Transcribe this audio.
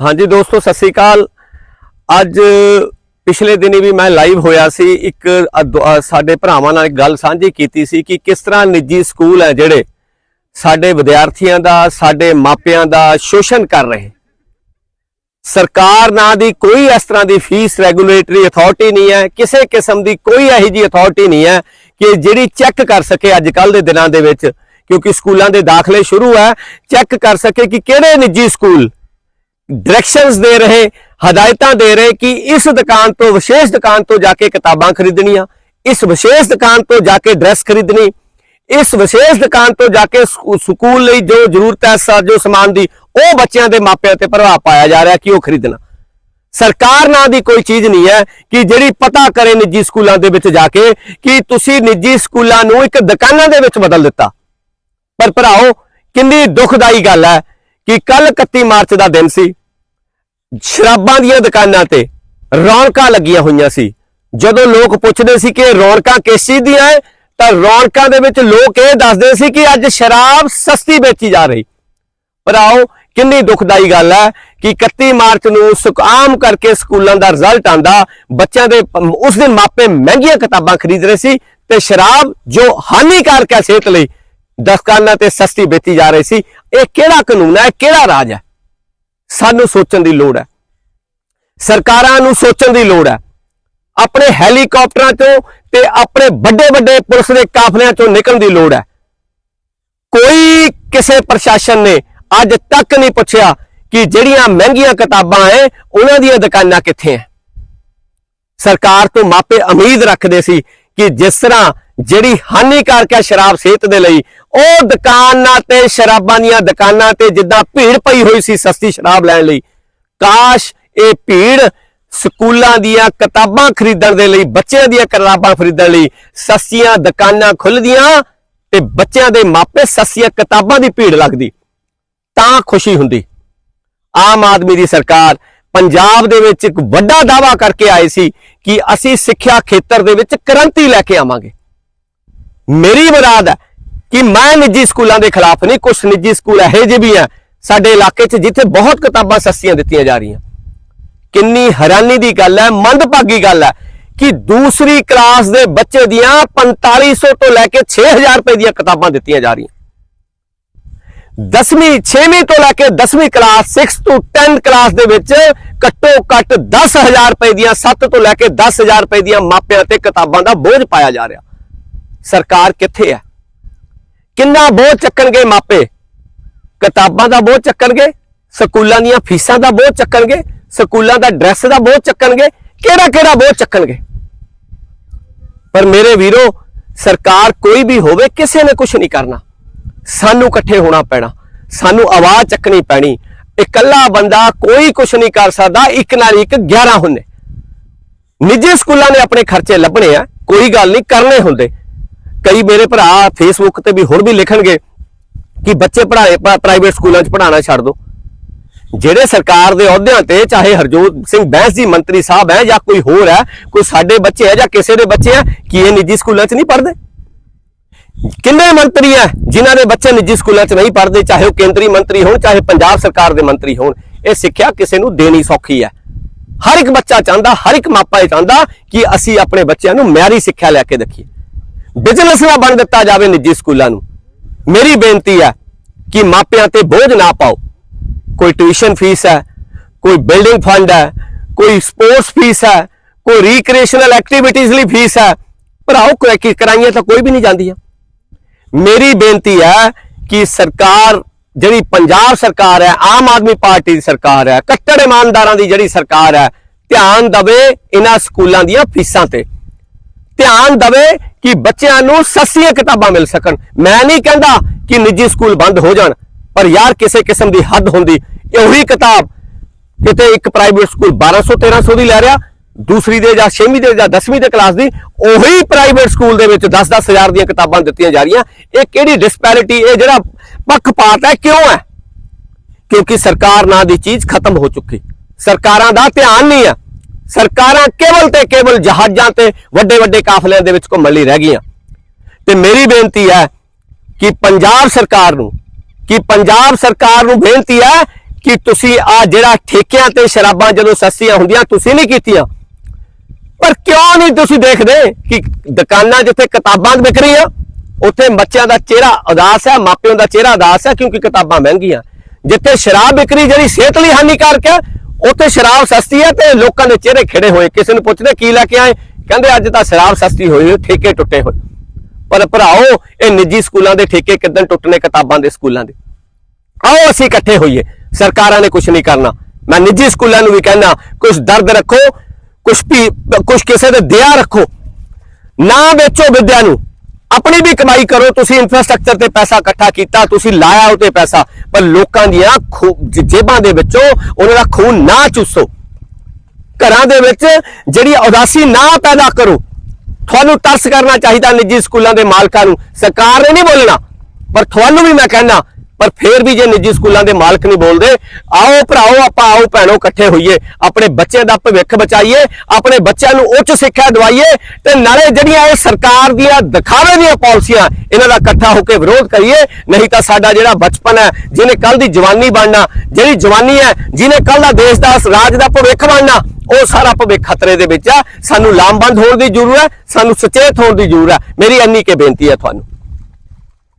ਹਾਂਜੀ ਦੋਸਤੋ, ਸਤਿ ਸ੍ਰੀ ਅਕਾਲ। ਅੱਜ ਪਿਛਲੇ ਦਿਨੀ ਵੀ ਮੈਂ ਲਾਈਵ ਹੋਇਆ ਸੀ, ਇੱਕ ਅਦ- ਸਾਡੇ ਭਰਾਵਾਂ ਨਾਲ ਗੱਲ ਸਾਂਝੀ ਕੀਤੀ ਸੀ ਕਿ ਕਿਸ ਤਰ੍ਹਾਂ ਨਿੱਜੀ ਸਕੂਲ ਹੈ ਜਿਹੜੇ ਸਾਡੇ ਵਿਦਿਆਰਥੀਆਂ ਦਾ, ਸਾਡੇ ਮਾਪਿਆਂ ਦਾ ਸ਼ੋਸ਼ਣ ਕਰ ਰਹੇ ਸਰਕਾਰ ਨਾਂ ਦੀ ਕੋਈ ਇਸ ਤਰ੍ਹਾਂ ਦੀ ਫੀਸ ਰੈਗੂਲੇਟਰੀ ਅਥਾਰਟੀ ਨਹੀਂ ਹੈ, ਕਿਸੇ ਕਿਸਮ ਦੀ ਕੋਈ ਇਹੋ ਜਿਹੀ ਅਥਾਰਟੀ ਨਹੀਂ ਹੈ ਕਿ ਜਿਹੜੀ ਚੈੱਕ ਕਰ ਸਕੇ ਅੱਜ ਕੱਲ ਦੇ ਦਿਨਾਂ ਦੇ ਵਿੱਚ, ਕਿਉਂਕਿ ਸਕੂਲਾਂ ਦੇ ਦਾਖਲੇ ਸ਼ੁਰੂ ਹੈ ਚੈੱਕ ਕਰ ਸਕੇ ਕਿ ਕਿਹੜੇ ਨਿੱਜੀ ਸਕੂਲ ਡਾਇਰੈਕਸ਼ਨਸ ਦੇ ਰਹੇ, ਹਦਾਇਤਾਂ ਦੇ ਰਹੇ ਕਿ ਇਸ ਦੁਕਾਨ ਤੋਂ, ਵਿਸ਼ੇਸ਼ ਦੁਕਾਨ ਤੋਂ ਜਾ ਕੇ ਕਿਤਾਬਾਂ ਖਰੀਦਣੀਆਂ, ਇਸ ਵਿਸ਼ੇਸ਼ ਦੁਕਾਨ ਤੋਂ ਜਾ ਕੇ ਡਰੈਸ ਖਰੀਦਣੀ, ਇਸ ਵਿਸ਼ੇਸ਼ ਦੁਕਾਨ ਤੋਂ ਜਾ ਕੇ ਸਕੂ- ਸਕੂਲ ਲਈ ਜੋ ਜ਼ਰੂਰਤ ਹੈ ਜੋ ਸਮਾਨ ਦੀ, ਉਹ ਬੱਚਿਆਂ ਦੇ ਮਾਪਿਆਂ ਤੇ ਪ੍ਰਭਾਵ ਪਾਇਆ ਜਾ ਰਿਹਾ ਕਿ ਉਹ ਖਰੀਦਣਾ। ਸਰਕਾਰ ਨਾਂ ਦੀ ਕੋਈ ਚੀਜ਼ ਨਹੀਂ ਹੈ ਕਿ ਜਿਹੜੀ ਪਤਾ ਕਰੇ ਨਿੱਜੀ ਸਕੂਲਾਂ ਦੇ ਵਿੱਚ ਜਾ ਕੇ ਕਿ ਤੁਸੀਂ ਨਿੱਜੀ ਸਕੂਲਾਂ ਨੂੰ ਇੱਕ ਦੁਕਾਨਾਂ ਦੇ ਵਿੱਚ ਬਦਲ ਦਿੱਤਾ। ਪਰ ਭਰਾਓ, ਕਿੰਨੀ ਦੁਖਦਾਈ ਗੱਲ ਹੈ ਕਿ ਕੱਲ 31 ਮਾਰਚ ਦਾ ਦਿਨ ਸੀ। ਸ਼ਰਾਬਾਂ ਦੀਆਂ ਦੁਕਾਨਾਂ ਤੇ ਰੌਣਕਾਂ ਲੱਗੀਆਂ ਹੋਈਆਂ ਸੀ। ਜਦੋਂ ਲੋਕ ਪੁੱਛਦੇ ਸੀ ਕਿ ਰੌਣਕਾਂ ਕਿਸ ਚੀਜ਼ ਦੀਆਂ ਹੈ ਤਾਂ ਰੌਣਕਾਂ ਦੇ ਵਿੱਚ ਲੋਕ ਇਹ ਦੱਸਦੇ ਸੀ ਕਿ ਅੱਜ ਸ਼ਰਾਬ ਸਸਤੀ ਵੇਚੀ ਜਾ ਰਹੀ। ਭਰਾਓ, ਕਿੰਨੀ ਦੁਖਦਾਈ ਗੱਲ ਹੈ ਕਿ 31 ਮਾਰਚ ਨੂੰ ਸੁਕਾਮ ਕਰਕੇ ਸਕੂਲਾਂ ਦਾ ਰਿਜ਼ਲਟ ਆਂਦਾ, ਬੱਚਿਆਂ ਦੇ ਪ- ਉਸ ਦਿਨ ਮਾਪੇ ਮਹਿੰਗੀਆਂ ਕਿਤਾਬਾਂ ਖਰੀਦ ਰਹੇ ਸੀ ਤੇ ਸ਼ਰਾਬ ਜੋ ਹਾਨੀਕਾਰਕ ਹੈ ਸਿਹਤ ਲਈ ਦੁਕਾਨਾਂ ਤੇ ਸਸਤੀ ਵੇਚੀ ਜਾ ਰਹੀ ਸੀ। ਇਹ ਕਿਹੜਾ ਕਾਨੂੰਨ ਹੈ? ਕਿਹੜਾ ਰਾਜ ਹੈ? ਸਾਨੂੰ ਸੋਚਣ ਦੀ ਲੋੜ ਹੈ। ਸਰਕਾਰਾਂ ਨੂੰ ਸੋਚਣ ਦੀ ਲੋੜ ਹੈ। ਆਪਣੇ ਹੈਲੀਕਾਪਟਰਾਂ ਤੋਂ ਤੇ ਆਪਣੇ ਵੱਡੇ ਵੱਡੇ ਪੁਲਿਸ ਦੇ ਕਾਫਲਿਆਂ ਚੋਂ ਨਿਕਲਣ ਦੀ ਲੋੜ ਹੈ। ਕੋਈ ਕਿਸੇ ਪ੍ਰਸ਼ਾਸਨ ਨੇ ਅੱਜ ਤੱਕ ਨਹੀਂ ਪੁੱਛਿਆ ਕਿ ਜਿਹੜੀਆਂ ਮਹਿੰਗੀਆਂ ਕਿਤਾਬਾਂ ਐ, ਉਹਨਾਂ ਦੀਆਂ ਦੁਕਾਨਾਂ ਕਿੱਥੇ ਐ? ਸਰਕਾਰ ਤੋਂ ਮਾਪੇ ਉਮੀਦ ਰੱਖਦੇ ਸੀ ਕਿ ਜਿਸ ਤਰ੍ਹਾਂ ਜਿਹੜੀ ਹਾਨੀਕਾਰਕ ਹੈ ਸ਼ਰਾਬ ਸਿਹਤ ਦੇ ਲਈ, ਉਹ ਦੁਕਾਨਾਂ ਤੇ, ਸ਼ਰਾਬਾਂ ਦੀਆਂ ਦੁਕਾਨਾਂ ਤੇ ਜਿੱਦਾਂ ਭੀੜ ਪਈ ਹੋਈ ਸੀ ਸਸਤੀ ਸ਼ਰਾਬ ਲੈਣ ਲਈ, ਕਾਸ਼ ਇਹ ਭੀੜ ਸਕੂਲਾਂ ਦੀਆਂ ਕਿਤਾਬਾਂ ਖਰੀਦਣ ਦੇ ਲਈ, ਬੱਚਿਆਂ ਦੀਆਂ ਕਿਤਾਬਾਂ ਖਰੀਦਣ ਲਈ ਸਸਤੀਆਂ ਦੁਕਾਨਾਂ ਖੁੱਲਦੀਆਂ ਤੇ ਬੱਚਿਆਂ ਦੇ ਮਾਪੇ ਸਸਤੀਆਂ ਕਿਤਾਬਾਂ ਦੀ ਭੀੜ ਲੱਗਦੀ, ਤਾਂ ਖੁਸ਼ੀ ਹੁੰਦੀ। ਆਮ ਆਦਮੀ ਦੀ ਸਰਕਾਰ ਪੰਜਾਬ ਦੇ ਵਿੱਚ ਇੱਕ ਵੱਡਾ ਦਾਵਾ ਕਰਕੇ ਆਏ ਸੀ ਕਿ ਅਸੀਂ ਸਿੱਖਿਆ ਖੇਤਰ ਦੇ ਵਿੱਚ ਕ੍ਰਾਂਤੀ ਲੈ ਕੇ ਆਵਾਂਗੇ। ਮੇਰੀ ਮੁਰਾਦ ਹੈ ਕਿ ਮੈਂ ਨਿੱਜੀ ਸਕੂਲਾਂ ਦੇ ਖਿਲਾਫ ਨਹੀਂ ਕੁਝ ਨਿੱਜੀ ਸਕੂਲ ਇਹੋ ਜਿਹੇ ਵੀ ਆ ਸਾਡੇ ਇਲਾਕੇ 'ਚ ਜਿੱਥੇ ਬਹੁਤ ਕਿਤਾਬਾਂ ਸਸਤੀਆਂ ਦਿੱਤੀਆਂ ਜਾ ਰਹੀਆਂ। ਕਿੰਨੀ ਹੈਰਾਨੀ ਦੀ ਗੱਲ ਹੈ, ਮੰਦਭਾਗੀ ਗੱਲ ਹੈ ਕਿ ਦੂਸਰੀ ਕਲਾਸ ਦੇ ਬੱਚੇ ਦੀਆਂ 4500 ਤੋਂ ਲੈ ਕੇ 6000 ਰੁਪਏ ਦੀਆਂ ਕਿਤਾਬਾਂ ਦਿੱਤੀਆਂ ਜਾ ਰਹੀਆਂ। 10ਵੀਂ 6ਵੀਂ ਤੋਂ ਲੈ ਕੇ 10ਵੀਂ ਕਲਾਸ 6 ਤੋਂ 10 ਕਲਾਸ ਦੇ ਵਿੱਚ ਘੱਟੋ ਘੱਟ 10000 ਰੁਪਏ ਦੀਆਂ 7 ਤੋਂ ਲੈ ਕੇ 10000 ਰੁਪਏ ਦੀਆਂ ਮਾਪਿਆਂ ਤੇ ਕਿਤਾਬਾਂ ਦਾ ਬੋਝ ਪਾਇਆ ਜਾ ਰਿਹਾ। ਸਰਕਾਰ ਕਿੱਥੇ ਹੈ? ਕਿੰਨਾ ਬੋਝ ਚੱਕਣਗੇ ਮਾਪੇ? ਕਿਤਾਬਾਂ ਦਾ ਬੋਝ ਚੱਕਣਗੇ? ਸਕੂਲਾਂ ਦੀਆਂ ਫੀਸਾਂ ਦਾ ਬੋਝ ਚੱਕਣਗੇ? ਸਕੂਲਾਂ ਦਾ ਡਰੈਸ ਦਾ ਬੋਝ ਚੱਕਣਗੇ? ਕਿਹੜਾ ਕਿਹੜਾ ਬੋਝ ਚੱਕਣਗੇ? ਪਰ ਮੇਰੇ ਵੀਰੋ, ਸਰਕਾਰ ਕੋਈ ਵੀ ਹੋਵੇ, ਕਿਸੇ ਨੇ ਕੁਝ ਨਹੀਂ ਕਰਨਾ। ਸਾਨੂੰ ਇਕੱਠੇ ਹੋਣਾ ਪੈਣਾ। ਸਾਨੂੰ ਆਵਾਜ਼ ਚੱਕਣੀ ਪੈਣੀ। ਇਕੱਲਾ ਬੰਦਾ ਕੋਈ ਕੁਝ ਨਹੀਂ ਕਰ ਸਕਦਾ, ਇੱਕ ਨਾਲ ਇੱਕ 11 ਹੁੰਦੇ। ਨਿੱਜੀ ਸਕੂਲਾਂ ਨੇ ਆਪਣੇ ਖਰਚੇ ਲੱਭਣੇ ਆ, ਕੋਈ ਗੱਲ ਨਹੀਂ, ਕਰਨੇ ਹੁੰਦੇ। ਕਈ ਮੇਰੇ ਭਰਾ ਫੇਸਬੁੱਕ ਤੇ ਵੀ ਹੁਣ ਵੀ ਲਿਖਣਗੇ ਕਿ ਬੱਚੇ ਪੜ੍ਹਾਏ ਪ੍ਰਾਈਵੇਟ ਸਕੂਲਾਂ 'ਚ ਪੜ੍ਹਾਉਣਾ ਛੱਡ ਦਿਓ ਜਿਹੜੇ ਸਰਕਾਰ ਦੇ ਅਹੁਦਿਆਂ ਤੇ, ਚਾਹੇ ਹਰਜੋਤ ਸਿੰਘ ਬੈਂਸ ਜੀ ਮੰਤਰੀ ਸਾਹਿਬ ਹੈ ਜਾਂ ਕੋਈ ਹੋਰ ਹੈ, ਕੋਈ ਸਾਡੇ ਬੱਚੇ ਹੈ ਜਾਂ ਕਿਸੇ ਦੇ ਬੱਚੇ ਹੈ, ਕਿ ਇਹ ਨਿੱਜੀ ਸਕੂਲਾਂ 'ਚ ਨਹੀਂ ਪੜ੍ਹਦੇ? ਕਿੰਨੇ ਮੰਤਰੀ ਹੈ ਜਿਨ੍ਹਾਂ ਦੇ ਬੱਚੇ ਨਿੱਜੀ ਸਕੂਲਾਂ 'ਚ ਨਹੀਂ ਪੜ੍ਹਦੇ, ਚਾਹੇ ਉਹ ਕੇਂਦਰੀ ਮੰਤਰੀ ਹੋਣ, ਚਾਹੇ ਪੰਜਾਬ ਸਰਕਾਰ ਦੇ ਮੰਤਰੀ ਹੋਣ? ਇਹ ਸਿੱਖਿਆ ਕਿਸੇ ਨੂੰ ਦੇਣੀ ਸੌਖੀ ਹੈ। ਹਰ ਇੱਕ ਬੱਚਾ ਚਾਹੁੰਦਾ, ਹਰ ਇੱਕ ਮਾਪਾ ਇਹ ਚਾਹੁੰਦਾ ਕਿ ਅਸੀਂ ਆਪਣੇ ਬੱਚਿਆਂ ਨੂੰ ਮਿਆਰੀ ਸਿੱਖਿਆ ਲੈ ਕੇ ਦੇਖੀਏ। ਬਿਜ਼ਨਸ ਨਾ ਬਣ ਦਿੱਤਾ ਜਾਵੇ ਨਿੱਜੀ ਸਕੂਲਾਂ ਨੂੰ। ਮੇਰੀ ਬੇਨਤੀ ਹੈ ਕਿ ਮਾਪਿਆਂ ਤੇ ਬੋਝ ਨਾ ਪਾਓ। ਕੋਈ ਟਿਊਸ਼ਨ ਫੀਸ ਹੈ, ਕੋਈ ਬਿਲਡਿੰਗ ਫੰਡ ਹੈ, ਕੋਈ ਸਪੋਰਟਸ ਫੀਸ ਹੈ, ਕੋਈ ਰੀਕ੍ਰੀਏਸ਼ਨਲ ਐਕਟੀਵਿਟੀਜ਼ ਲਈ ਫੀਸ ਹੈ। ਭਰਾਓ, ਕੋਈ ਕਰਾਈਆਂ ਤਾਂ ਕੋਈ ਵੀ ਨਹੀਂ ਜਾਂਦੀਆਂ। ਮੇਰੀ ਬੇਨਤੀ ਹੈ ਕਿ ਸਰਕਾਰ ਜਿਹੜੀ ਪੰਜਾਬ ਸਰਕਾਰ ਹੈ, ਆਮ ਆਦਮੀ ਪਾਰਟੀ ਦੀ ਸਰਕਾਰ ਹੈ, ਕੱਟੜ ਇਮਾਨਦਾਰਾਂ ਦੀ ਜਿਹੜੀ ਸਰਕਾਰ ਹੈ, ਧਿਆਨ ਦਵੇ ਇਹਨਾਂ ਸਕੂਲਾਂ ਦੀਆਂ ਫੀਸਾਂ ਤੇ। ਧਿਆਨ ਦਵੇ ਕਿ ਬੱਚਿਆਂ ਨੂੰ ਸਸਤੀਆਂ ਕਿਤਾਬਾਂ ਮਿਲ ਸਕਣ। ਮੈਂ ਨਹੀਂ ਕਹਿੰਦਾ ਕਿ ਨਿੱਜੀ ਸਕੂਲ ਬੰਦ ਹੋ ਜਾਣ, ਪਰ ਯਾਰ ਕਿਸੇ ਕਿਸਮ ਦੀ ਹੱਦ ਹੁੰਦੀ। ਉਹੀ ਕਿਤਾਬ ਕਿਤੇ ਇੱਕ ਪ੍ਰਾਈਵੇਟ ਸਕੂਲ 1200 1300 ਦੀ ਲੈ ਰਿਹਾ, ਦੂਸਰੀ ਦੇ ਜਾਂ 6ਵੀਂ ਦੇ ਜਾਂ 10ਵੀਂ ਦੇ ਕਲਾਸ ਦੀ, ਉਹੀ ਪ੍ਰਾਈਵੇਟ ਸਕੂਲ ਦੇ ਵਿੱਚ 10-10 ਹਜ਼ਾਰ ਦੀਆਂ ਕਿਤਾਬਾਂ ਦਿੱਤੀਆਂ ਜਾ ਰਹੀਆਂ। ਇਹ ਕਿਹੜੀ ਡਿਸਪੈਰਿਟੀ ਇਹ ਜਿਹੜਾ ਪੱਖਪਾਤ ਹੈ, ਕਿਉਂ ਹੈ? ਕਿਉਂਕਿ ਸਰਕਾਰ ਨਾਂ ਦੀ ਚੀਜ਼ ਖਤਮ ਹੋ ਚੁੱਕੀ। ਸਰਕਾਰਾਂ ਦਾ ਧਿਆਨ ਨਹੀਂ ਹੈ। ਸਰਕਾਰਾਂ ਕੇਵਲ ਤੇ ਕੇਵਲ ਜਹਾਜ਼ਾਂ ਤੇ ਵੱਡੇ ਵੱਡੇ ਕਾਫਲਿਆਂ ਦੇ ਵਿੱਚ ਘੁੰਮਣ ਲਈ ਰਹਿ ਗਈਆਂ। ਤੇ ਮੇਰੀ ਬੇਨਤੀ ਹੈ ਕਿ ਪੰਜਾਬ ਸਰਕਾਰ ਨੂੰ, ਕਿ ਪੰਜਾਬ ਸਰਕਾਰ ਨੂੰ ਬੇਨਤੀ ਹੈ ਕਿ ਤੁਸੀਂ ਆ ਜਿਹੜਾ ਠੇਕਿਆਂ ਤੇ ਸ਼ਰਾਬਾਂ ਜਦੋਂ ਸਸਤੀਆਂ ਹੁੰਦੀਆਂ, ਤੁਸੀਂ ਨਹੀਂ ਕੀਤੀਆਂ। ਪਰ ਕਿਉਂ ਨਹੀਂ ਤੁਸੀਂ ਦੇਖਦੇ ਕਿ ਦੁਕਾਨਾਂ ਜਿੱਥੇ ਕਿਤਾਬਾਂ ਵਿਕ ਰਹੀਆਂ, ਉੱਥੇ ਬੱਚਿਆਂ ਦਾ ਚਿਹਰਾ ਉਦਾਸ ਹੈ, ਮਾਪਿਆਂ ਦਾ ਚਿਹਰਾ ਉਦਾਸ ਹੈ ਕਿਉਂਕਿ ਕਿਤਾਬਾਂ ਮਹਿੰਗੀਆਂ। ਜਿੱਥੇ ਸ਼ਰਾਬ ਵਿਕਰੀ ਜਿਹੜੀ ਸਿਹਤ ਲਈ ਹਾਨੀਕਾਰਕ ਹੈ ਉੱਥੇ ਸ਼ਰਾਬ ਸਸਤੀ ਹੈ ਤੇ ਲੋਕਾਂ ਦੇ ਚਿਹਰੇ ਖਿੜੇ ਹੋਏ। ਕਿਸੇ ਨੂੰ ਪੁੱਛਦੇ ਕੀ ਲੈ ਕੇ ਆਏ? ਕਹਿੰਦੇ ਅੱਜ ਤਾਂ ਸ਼ਰਾਬ ਸਸਤੀ ਹੋਈ ਹੋਈ, ਠੇਕੇ ਟੁੱਟੇ ਹੋਏ। ਪਰ ਭਰਾਓ ਇਹ ਨਿੱਜੀ ਸਕੂਲਾਂ ਦੇ ਠੇਕੇ ਕਿਦਾਂ ਟੁੱਟਨੇ ਕਿਤਾਬਾਂ ਦੇ ਸਕੂਲਾਂ ਦੇ? ਆਓ ਅਸੀਂ ਇਕੱਠੇ ਹੋਈਏ। ਸਰਕਾਰਾਂ ਨੇ ਕੁਝ ਨਹੀਂ ਕਰਨਾ। ਮੈਂ ਨਿੱਜੀ ਸਕੂਲਾਂ ਨੂੰ ਵੀ ਕਹਿੰਦਾ ਕੁਝ ਦਰਦ ਰੱਖੋ ਕੁਝ ਵੀ ਕੁਝ ਕਿਸੇ ਦੇ ਦਇਆ ਰੱਖੋ। ਨਾ ਵੇਚੋ ਵਿਦਿਆ ਨੂੰ। ਆਪਣੀ ਵੀ ਕਮਾਈ ਕਰੋ, ਤੁਸੀਂ ਇਨਫਰਾਸਟ੍ਰਕਚਰ ਤੇ ਪੈਸਾ ਇਕੱਠਾ ਕੀਤਾ, ਤੁਸੀਂ ਲਾਇਆ ਉਹ ਤੇ ਪੈਸਾ, ਪਰ ਲੋਕਾਂ ਦੀਆਂ ਜੇਬਾਂ ਦੇ ਵਿੱਚੋਂ ਉਹਨਾਂ ਦਾ ਖੂਨ ਨਾ ਚੂਸੋ। ਘਰਾਂ ਦੇ ਵਿੱਚ ਜਿਹੜੀ ਉਦਾਸੀ ਨਾ ਪੈਦਾ ਕਰੋ। ਤੁਹਾਨੂੰ ਤਰਸ ਕਰਨਾ ਚਾਹੀਦਾ ਨਿੱਜੀ ਸਕੂਲਾਂ ਦੇ ਮਾਲਕਾਂ ਨੂੰ। ਸਰਕਾਰ ਨੇ ਨਹੀਂ ਬੋਲਣਾ, ਪਰ ਤੁਹਾਨੂੰ ਵੀ ਮੈਂ ਕਹਿੰਦਾ ਪਰ ਫੇਰ ਵੀ ਜੇ ਨਿੱਜੀ ਸਕੂਲਾਂ ਦੇ ਮਾਲਕ ਨਹੀਂ ਬੋਲਦੇ, ਆਓ ਭਰਾਓ, ਆਪਾਂ ਆਓ ਭੈਣੋ ਇਕੱਠੇ ਹੋਈਏ, ਆਪਣੇ ਬੱਚੇ ਦਾ ਭਵਿੱਖ ਬਚਾਈਏ, ਆਪਣੇ ਬੱਚਿਆਂ ਨੂੰ ਉੱਚ ਸਿੱਖਿਆ ਦਵਾਈਏ ਤੇ ਨਾਲੇ ਜਿਹੜੀਆਂ ਇਹ ਸਰਕਾਰ ਦੀਆਂ ਦਿਖਾਵੇ ਦੀਆਂ ਪਾਲਿਸੀਆਂ, ਇਹਨਾਂ ਦਾ ਇਕੱਠਾ ਹੋ ਕੇ ਵਿਰੋਧ ਕਰੀਏ, ਨਹੀਂ ਤਾਂ ਸਾਡਾ ਜਿਹੜਾ ਬਚਪਨ ਹੈ, ਜਿਹਨੇ ਕੱਲ ਦੀ ਜਵਾਨੀ ਬਣਨਾ, ਜਿਹੜੀ ਜਵਾਨੀ ਹੈ, ਜਿਹਨੇ ਕੱਲ ਦਾ ਦੇਸ਼ ਦਾ, ਰਾਜ ਦਾ ਭਵਿੱਖ ਬਣਨਾ, ਉਹ ਸਾਰਾ ਭਵਿੱਖ ਖਤਰੇ ਦੇ ਵਿੱਚ ਆ। ਸਾਨੂੰ ਲਾਮਬੰਦ ਹੋਣ ਦੀ ਜ਼ਰੂਰਤ ਹੈ, ਸਾਨੂੰ ਸੁਚੇਤ ਹੋਣ ਦੀ ਜ਼ਰੂਰਤ ਹੈ। ਮੇਰੀ ਇੰਨੀ ਕੇ ਬੇਨਤੀ ਹੈ ਤੁਹਾਨੂੰ।